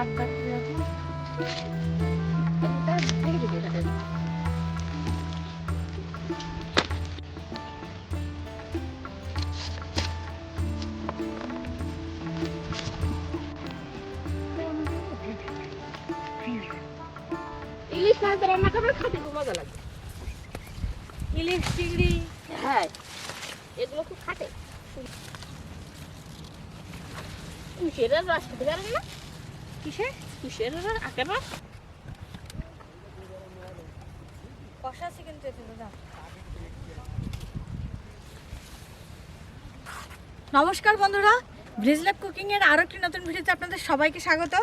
ইলিশ মাছ রান্না করবে খেতে খুব মজা লাগে। ইলিশ চিংড়ি? হ্যাঁ এগুলো খুব খাটে। কিসের রস খেতে পারেন না। কিসের? কিসের? আখের রস কষা আছে কিন্তু নমস্কার বন্ধুরা ব্রিজল্যাব কুকিং এর আরও একটি নতুন ভিডিওতে আপনাদের সবাইকে স্বাগত।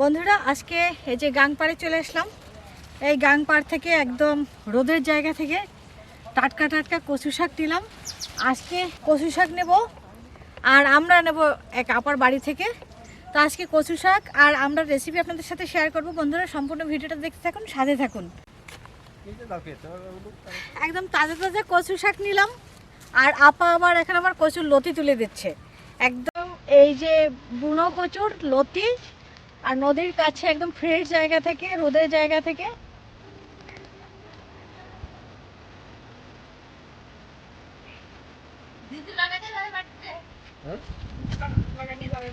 বন্ধুরা, আজকে এই যে গাংপাড়ে চলে আসলাম। এই গাংপাড় থেকে একদম রোদের জায়গা থেকে টাটকা টাটকা কচু শাক নিলাম। আজকে কচু শাক নেব, আর আমরা নেব এক আপার বাড়ি থেকে তো আজকে কচু শাক আর আমরা রেসিপি আপনাদের সাথে শেয়ার করব। বন্ধুরা সম্পূর্ণ ভিডিওটা দেখতে থাকুন সাথে থাকুন। একদম তাজা তাজা কচু শাক নিলাম। আর আপা আবার এখন আমার কচুর লতি তুলে দিচ্ছে। একদম এই যে বুনো কচুর লতি আর নদীর কাছে একদম ফ্রেশ জায়গা থেকে রোদের জায়গা থেকে। দিদি লাগাতে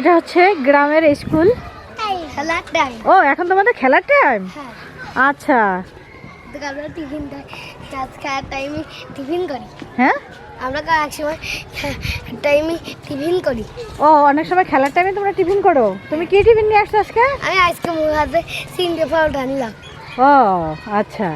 এটা হচ্ছে গ্রামের স্কুল। ও এখন তোমাদের খেলার টাইম হ্যাঁ। আচ্ছা। আমরা টিফিন কাজ খাওয়ার টাইমে টিফিন করি। হ্যাঁ? আমরা এক সময় টাইমে টিফিন করি। ও অনেক সময় খেলার টাইমে তোমরা টিফিন করো। তুমি কি টিফিন নিয়ে আসছো আজকে? আমি আজকে মুখ হাতে সিন্ডে পাউডার আনলাম। ও আচ্ছা।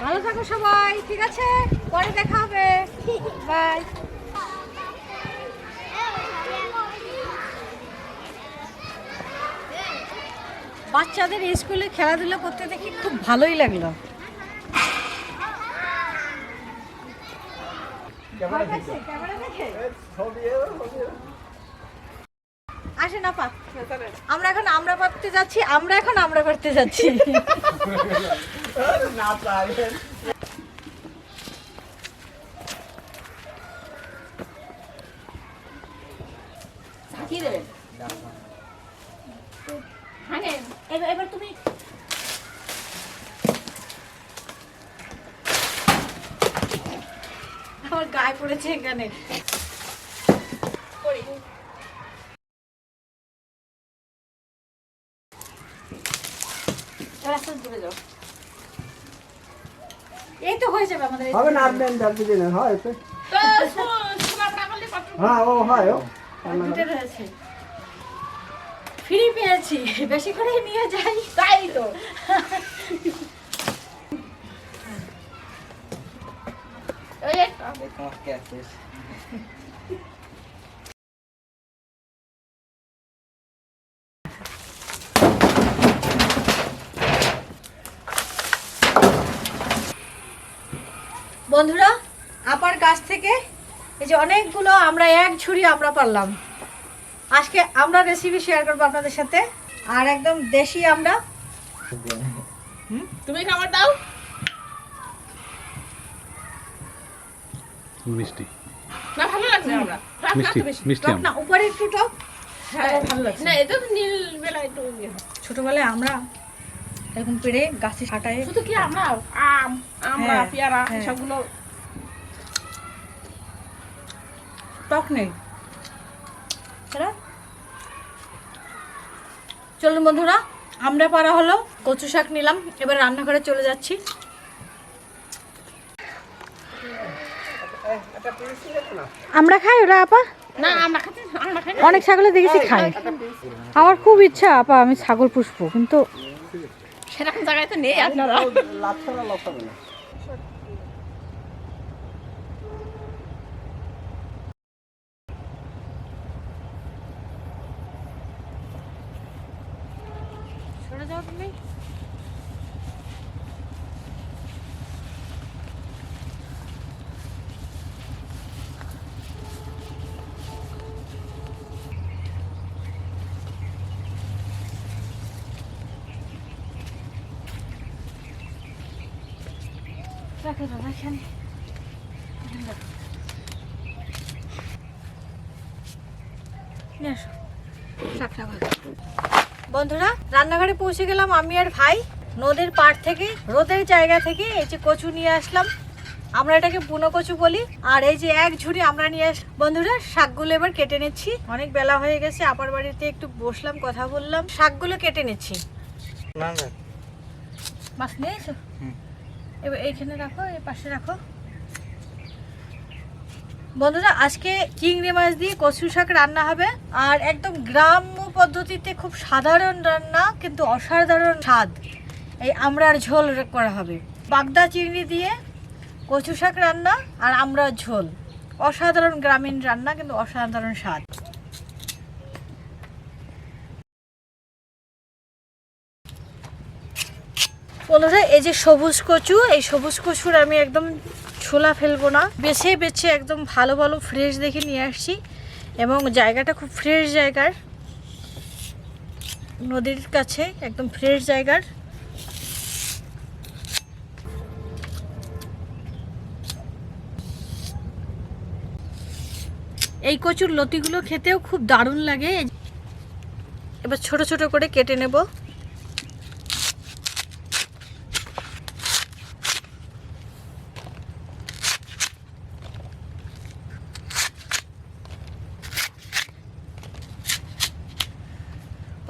ভালো থাকো সবাই ঠিক আছে? পরে দেখা হবে। বাই বাচ্চাদের স্কুলে খেলাধুলা করতে দেখি খুব ভালোই লাগল। আসেন আপা। আমরা এখন আমরা করতে যাচ্ছি আমরা এখন আমরা করতে যাচ্ছি। কি দেবেন এবার এবার তুমি আমার গায়ে পড়েছে এখানে করি এবার আস্তে আস্তে দূরে যাও এই তো হয়ে যাবে আমাদের হবে না আপনি জলদি দিন হয় তো হ্যাঁ ও হয় ও। দুটো রয়েছে। ফ্রি পেয়েছি বেশি করে নিয়ে যাই। তাই তো। ওই একটা বন্ধুরা আপার গাছ থেকে এই যে অনেকগুলো আমরা এক ঝুড়ি আমরা পারলাম। আজকে আমরা রেসিপি শেয়ার করব আপনাদের সাথে। আর একদম দেশি আমরা। তুমি খাবার দাও। মিষ্টি। না ভালো লাগছে আমরা। মিষ্টি মিষ্টি না উপরে একটু টক হ্যাঁ ভালো লাগছে। না এটা তো নীল বেলা একটু ইয়ে ছোটবেলায় আমরা এরকম পেড়ে গাছে ছাটায় শুধু কি আমরা? আম আমরা হ্যাঁ, পেয়ারা হ্যাঁ। সবগুলো টক নেই। চলুন বন্ধুরা আমরা পারা হলো কচু শাক নিলাম এবার রান্নাঘরে চলে যাচ্ছি। আমরা খাই ওরা আপা? না আমরা খাতে আমরা খাই অনেক ছাগলে দেখেছি খাই। আমার খুব ইচ্ছা আপা আমি ছাগল পুষবো কিন্তু সেরকম জায়গায় তো নেই আপনারা লাভ লসাবে না। দাদা এখানে। বন্ধুরা রান্নাঘরে পৌঁছে গেলাম আমি আর ভাই। নদীর পাড় থেকে রোদের জায়গা থেকে এই যে কচু নিয়ে আসলাম। আমরা এটাকে বুনো কচু বলি। আর এই যে এক ঝুড়ি আমরা নিয়ে আস বন্ধুরা শাকগুলো এবার কেটে নিচ্ছি। অনেক বেলা হয়ে গেছে আপার বাড়িতে একটু বসলাম কথা বললাম। শাকগুলো কেটে নিচ্ছি। মাছ নিয়ে এসো। এবার এইখানে রাখো, এই পাশে রাখো। বন্ধুরা, আজকে চিংড়ি মাছ দিয়ে কচু শাক রান্না হবে, আর একদম গ্রাম্য পদ্ধতিতে খুব সাধারণ রান্না, কিন্তু অসাধারণ স্বাদ। এই আমড়ার ঝোল করা হবে। বাগদা চিংড়ি দিয়ে কচু শাক রান্না, আর আমড়ার ঝোল। অসাধারণ গ্রামীণ রান্না, কিন্তু অসাধারণ স্বাদ। বন্ধুরা, এই যে সবুজ কচু, এই সবুজ কচুর আমি একদম ছোলা ফেলব না। বেছে বেছে একদম ভালো ভালো ফ্রেশ দেখে নিয়ে আসছি এবং জায়গাটা খুব ফ্রেশ জায়গার। নদীর কাছে একদম ফ্রেশ জায়গার। এই কচুর লতিগুলো খেতেও খুব দারুণ লাগে। এবার ছোট ছোট করে কেটে নেব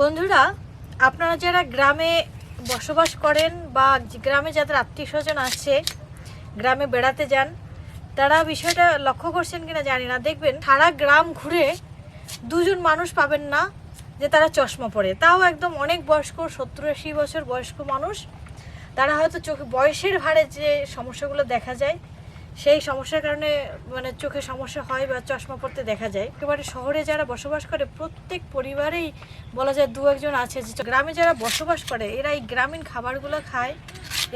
বন্ধুরা আপনারা যারা গ্রামে বসবাস করেন বা গ্রামে যাদের আত্মীয় স্বজন আছে, গ্রামে বেড়াতে যান, তারা বিষয়টা লক্ষ্য করছেন কিনা জানি না। দেখবেন সারা গ্রাম ঘুরে দুজন মানুষ পাবেন না যে তারা চশমা পরে। তাও একদম অনেক বয়স্ক, সত্তর আশি বছর বয়স্ক মানুষ, তারা হয়তো চোখে বয়সের ভারে যে সমস্যাগুলো দেখা যায় সেই সমস্যার কারণে মানে চোখে সমস্যা হয় বা চশমা পড়তে দেখা যায়। একেবারে শহরে যারা বসবাস করে, প্রত্যেক পরিবারেই বলা যায় দু একজন আছে যে, গ্রামে যারা বসবাস করে, এরা এই গ্রামীণ খাবারগুলো খায়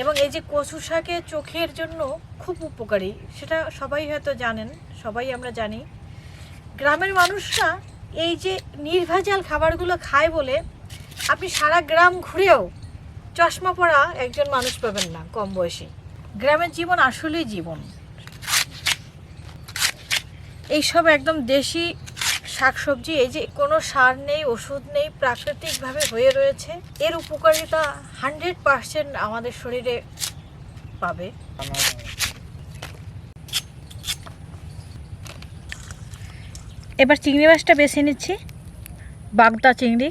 এবং এই যে কচু শাকে চোখের জন্য খুব উপকারী, সেটা সবাই হয়তো জানেন, সবাই আমরা জানি। গ্রামের মানুষরা এই যে নির্ভেজাল খাবারগুলো খায় বলে, আপনি সারা গ্রাম ঘুরেও চশমা পরা একজন মানুষ পাবেন না কম বয়সী। গ্রামের জীবন আসলেই জীবন। এইসব একদম দেশি শাকসবজি, এই যে কোনো সার নেই, ওষুধ নেই, প্রাকৃতিকভাবে হয়ে রয়েছে। এর উপকারিতা হান্ড্রেড পারসেন্ট আমাদের শরীরে পাবে। এবার চিংড়ি মাছটা বেছে নিচ্ছি, বাগদা চিংড়ি।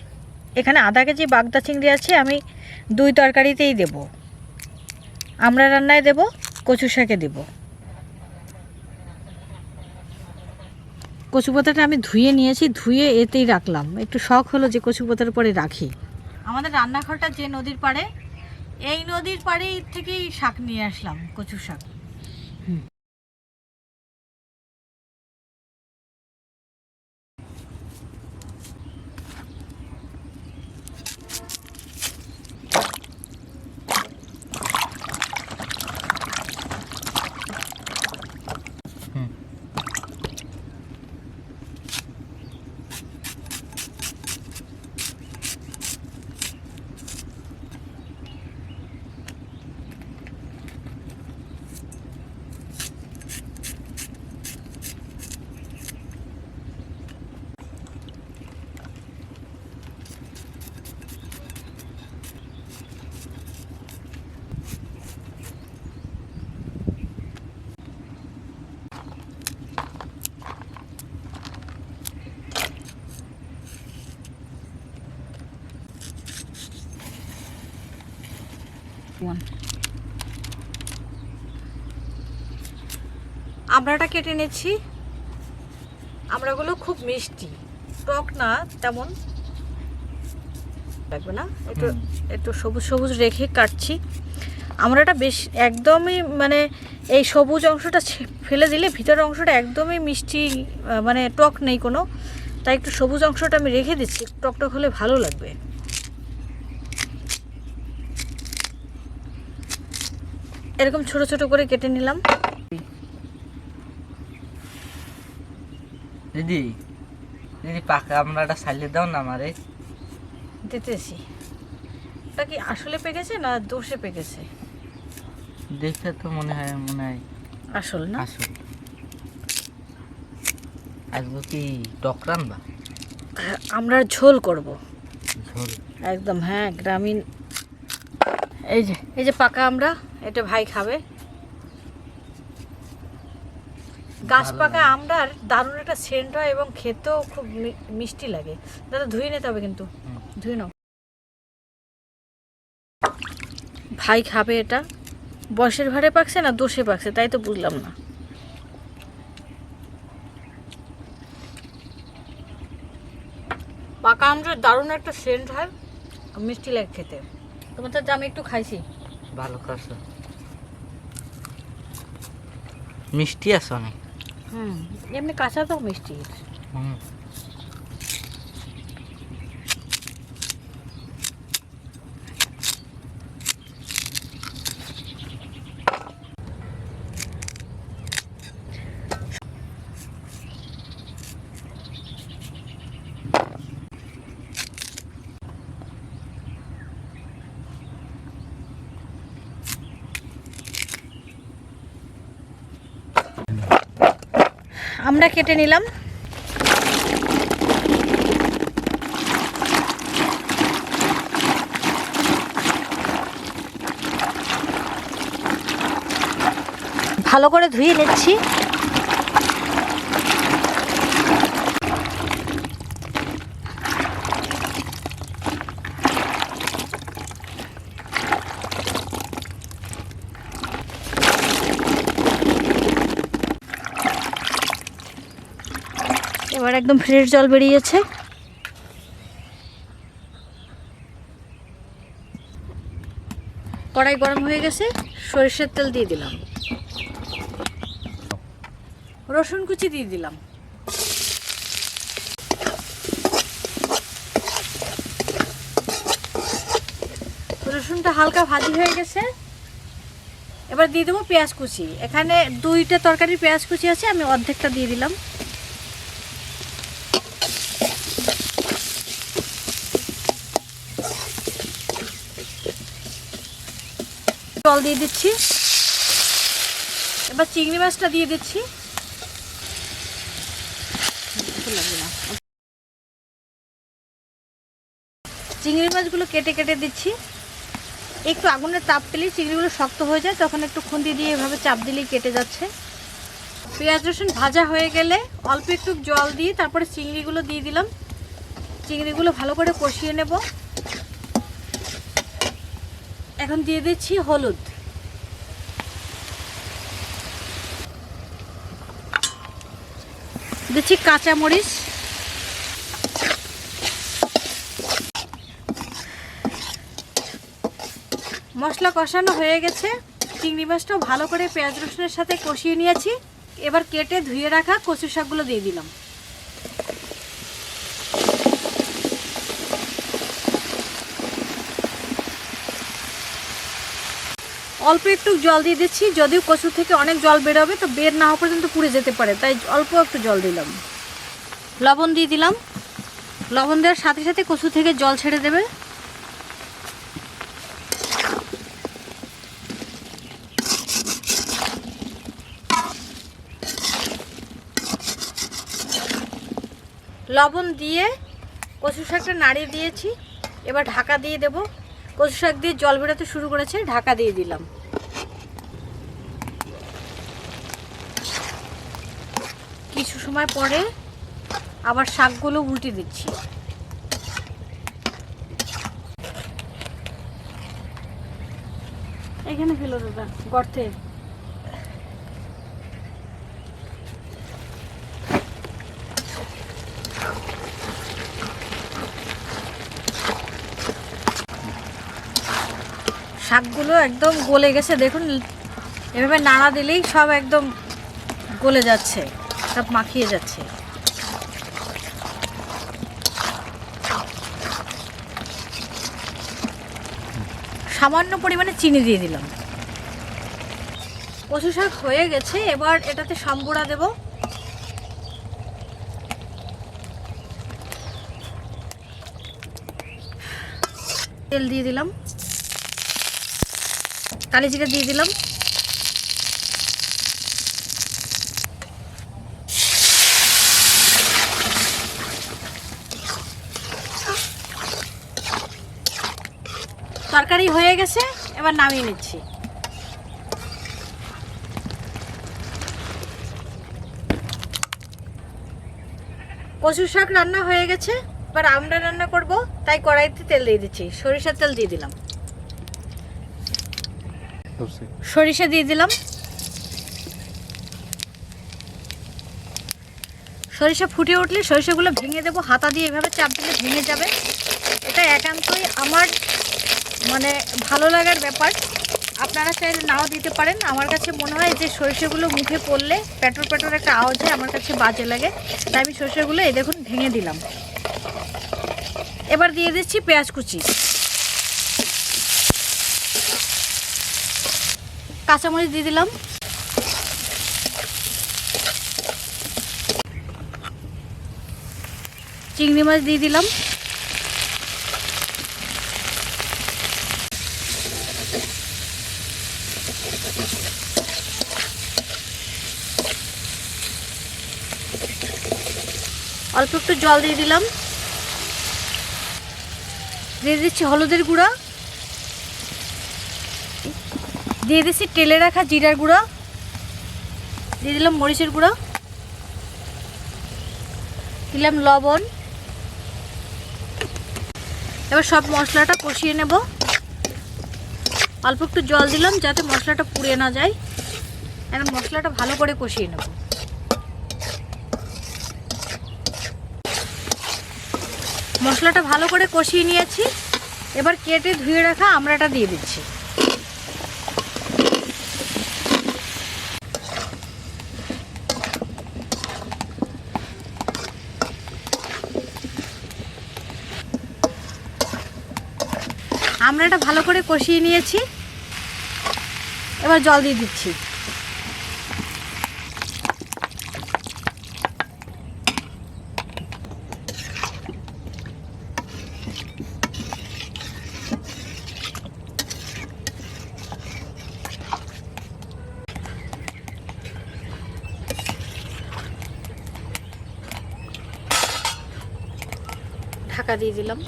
এখানে আধা কেজি বাগদা চিংড়ি আছে, আমি দুই তরকারিতেই দেব। আমরা রান্নায় দেব, কচু শাকে দেব। কচু পাতাটা আমি ধুয়ে নিয়েছি, ধুয়ে এতেই রাখলাম। একটু শখ হলো যে কচু পাতার পরে রাখি। আমাদের রান্নাঘরটা যে নদীর পাড়ে, এই নদীর পাড়ে থেকেই শাক নিয়ে আসলাম, কচু শাক। কেমন আমড়াটা কেটে নিচ্ছি। আমড়াগুলো খুব মিষ্টি। টক না তেমন। লাগবে না। একটু একটু সবুজ সবুজ রেখে কাটছি। আমড়াটা বেশ একদমই মানে এই সবুজ অংশটা ফেলে দিলে ভিতরের অংশটা একদমই মিষ্টি মানে টক নেই কোনো। তাই একটু সবুজ অংশটা আমি রেখে দিচ্ছি। টক টক হলে ভালো লাগবে। এরকম ছোট ছোট করে কেটে নিলাম। দিদি দিদি পাকা আমরাটা সাইলে দাও না আমারে। দিতেছি। এটা কি আসলে পেকেছে না দোষে পেকেছে? দেখে তো মনে হয় মনে হয়। আসল না? আসল। আজকে কি টকরান বা আমরা ঝোল করব। ঝোল। একদম হ্যাঁ গ্রামীণ। এই যে এই যে পাকা আমরা এটা ভাই খাবে। গাছ পাকা। আমরার দারুণ একটা সেন্ট হয় এবং খেতেও খুব মিষ্টি লাগে। দাদা ধুয়ে নিতে হবে কিন্তু। ধুয়ে নাও। ভাই খাবে এটা। বয়সের ভারে পাকছে না দোষে পাকছে তাই তো বুঝলাম না। পাকা আমটার দারুণ একটা সেন্ট হয় মিষ্টি লাগে খেতে। তোমার তো আমি একটু খাইছি। ভালো করছ মিষ্টি আছে অনেক। হুম এমনি কাঁচা তো মিষ্টি। হুম। আমরা কেটে নিলাম। ভালো করে ধুয়ে নিচ্ছি এবার একদম ফ্রেশ জল বেরিয়েছে। কড়াই গরম হয়ে গেছে, সরিষার তেল দিয়ে দিলাম। রসুন কুচি দিয়ে দিলাম। রসুনটা হালকা ভাজি হয়ে গেছে। এবার দিয়ে দেবো পেঁয়াজ কুচি। এখানে দুইটা তরকারির পেঁয়াজ কুচি আছে, আমি অর্ধেকটা দিয়ে দিলাম। জল দিয়ে দিচ্ছি। এবার চিংড়ি মাছটা দিয়ে দিচ্ছি। চিংড়ি মাছগুলো কেটে কেটে দিচ্ছি। একটু আগুনের তাপ পেলেই চিংড়িগুলো শক্ত হয়ে যায়, তখন একটু খুন্তি দিয়ে এভাবে চাপ দিলেই কেটে যাচ্ছে। পেঁয়াজ, রসুন ভাজা হয়ে গেলে অল্প একটু জল দিয়ে তারপরে চিংড়িগুলো দিয়ে দিলাম। চিংড়িগুলো ভালো করে কষিয়ে নেব। এখন দিয়ে দিচ্ছি হলুদ। দিচ্ছি কাঁচামরিচ মশলা কষানো হয়ে গেছে। চিংড়ি মাছটাও ভালো করে পেঁয়াজ রসুনের সাথে কষিয়ে নিয়েছি। এবার কেটে ধুয়ে রাখা কচু শাকগুলো দিয়ে দিলাম। অল্প একটু জল দিয়ে দিচ্ছি। যদিও কচু থেকে অনেক জল বেরোবে, তো বের না হওয়া পর্যন্ত পুড়ে যেতে পারে। তাই অল্প একটু জল দিলাম। লবণ দিয়ে দিলাম। লবণ দেওয়ার সাথে সাথে কচু থেকে জল ছেড়ে দেবে। লবণ দিয়ে কচু শাকটা নাড়িয়ে দিয়েছি। এবার ঢাকা দিয়ে দেব। কচু শাক দিয়ে জল বেরোতে শুরু করেছে, ঢাকা দিয়ে দিলাম। কিছু সময় পরে আবার শাকগুলো উল্টে দিচ্ছি। এখানে ফেলো দাদা গর্তে। শাকগুলো একদম গলে গেছে দেখুন এভাবে নাড়া দিলেই সব একদম গলে যাচ্ছে। সব মাখিয়ে যাচ্ছে। সামান্য পরিমাণে চিনি দিয়ে দিলাম। কচু শাক হয়ে গেছে, এবার এটাতে সম্বুড়া দেব। তেল দিয়ে দিলাম। কালি জিরা দিয়ে দিলাম। তরকারি হয়ে গেছে এবার নামিয়ে নিচ্ছি। কচু শাক রান্না হয়ে গেছে এবার আমরা রান্না করব তাই কড়াইতে তেল দিয়ে দিচ্ছি। সরিষার তেল দিয়ে দিলাম। সরিষা দিয়ে দিলাম। সরিষা ফুটে উঠলে সরিষাগুলো ভেঙে দেবো হাতা দিয়ে এভাবে চাপ দিলে ভেঙে যাবে। এটা একান্তই আমার মানে ভালো লাগার ব্যাপার। আপনারা চাইলে নাও দিতে পারেন। আমার কাছে মনে হয় যে সরিষাগুলো মুখে পড়লে পেট্রোল পেট্রোল একটা আওয়াজ হয় আমার কাছে বাজে লাগে। তাই আমি সরিষাগুলো এই দেখুন ভেঙে দিলাম। এবার দিয়ে দিচ্ছি পেঁয়াজ কুচি। কাঁচামরিচ দিয়ে দিলাম। চিংড়ি মাছ দিয়ে দিলাম। অল্প একটু জল দিয়ে দিলাম। দিয়ে দিচ্ছি হলুদের গুঁড়া। দিয়ে দিচ্ছি তেলে রাখা জিরার গুঁড়া। দিয়ে দিলাম মরিচের গুঁড়া। দিলাম লবণ। এবার সব মশলাটা কষিয়ে নেব। অল্প একটু জল দিলাম যাতে মশলাটা পুড়ে না যায়। এখন মশলাটা ভালো করে কষিয়ে নেব। মশলাটা ভালো করে কষিয়ে নিয়েছি। এবার কেটে ধুয়ে রাখা আমড়াটা দিয়ে দিচ্ছি। আমড়াটা ভালো করে কষিয়ে নিয়েছি। এবার জল দিয়ে দিচ্ছি। দিয়ে দিলাম।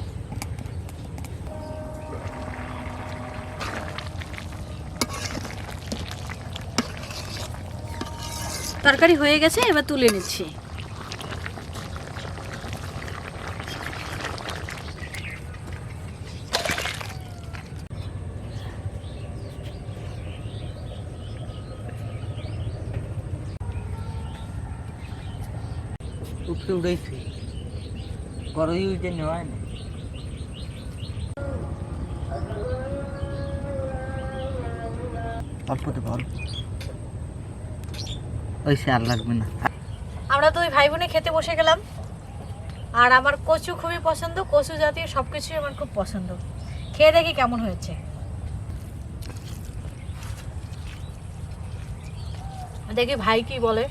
তরকারি হয়ে গেছে এবার তুলে নিচ্ছি। উপরে উড়াইছি না। আমরা তো ওই ভাই বোনে খেতে বসে গেলাম। আর আমার কচু খুবই পছন্দ, কচু জাতীয় সব কিছুই আমার খুব পছন্দ। খেয়ে দেখি কেমন হয়েছে। দেখি ভাই কি বলে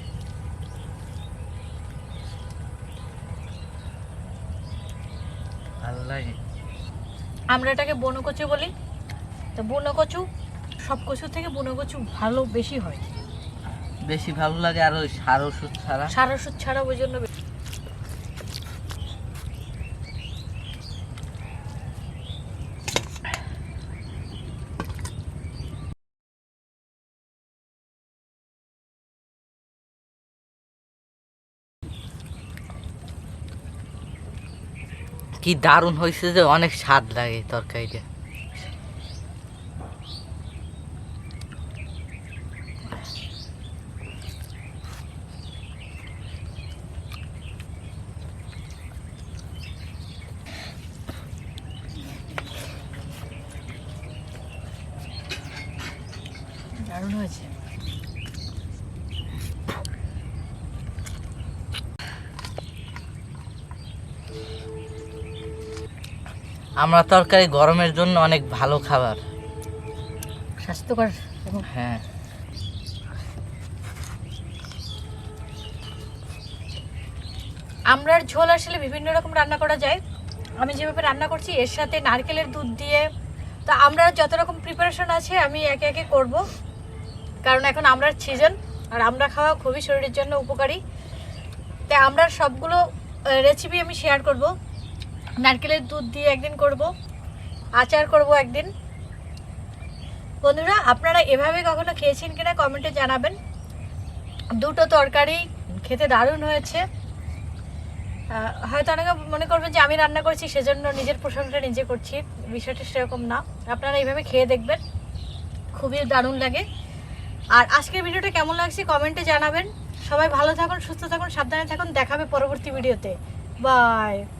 ভালো লাগে আমরা এটাকে বনকচু বলি। তো বনকচু সব কচু থেকে বনকচু ভালো বেশি হয়। বেশি ভালো লাগে আর ওই সার ওষুধ ছাড়া। সার ওষুধ ছাড়া ওই জন্য কি দারুণ হয়েছে যে অনেক স্বাদ লাগে তরকারিটা। আমরা তরকারি গরমের জন্য অনেক ভালো খাবার। স্বাস্থ্যকর হ্যাঁ। আমরার ঝোল আসলে বিভিন্ন রকম রান্না করা যায়। আমি যেভাবে রান্না করছি এর সাথে নারকেলের দুধ দিয়ে। তো আমরা যত রকম প্রিপারেশন আছে আমি একে একে করব। কারণ এখন আমরার সিজন আর আমরা খাওয়া খুবই শরীরের জন্য উপকারী। তাই আমরা সবগুলো রেসিপি আমি শেয়ার করব। নারকেলের দুধ দিয়ে একদিন করব, আচার করব একদিন। বন্ধুরা, আপনারা এভাবে কখনো খেয়েছেন কিনা কমেন্টে জানাবেন। দুটো তরকারি খেতে দারুণ হয়েছে। হয়তো অনেকে মনে করবেন যে আমি রান্না করছি, সেজন্য নিজের প্রশংসা নিজে করছি। বিষয়টা সেরকম না। আপনারা এইভাবে খেয়ে দেখবেন। খুবই দারুণ লাগে। আর আজকের ভিডিওটা কেমন লাগছে কমেন্টে জানাবেন। সবাই ভালো থাকুন, সুস্থ থাকুন, সাবধানে থাকুন। দেখাবে পরবর্তী ভিডিওতে। বাই।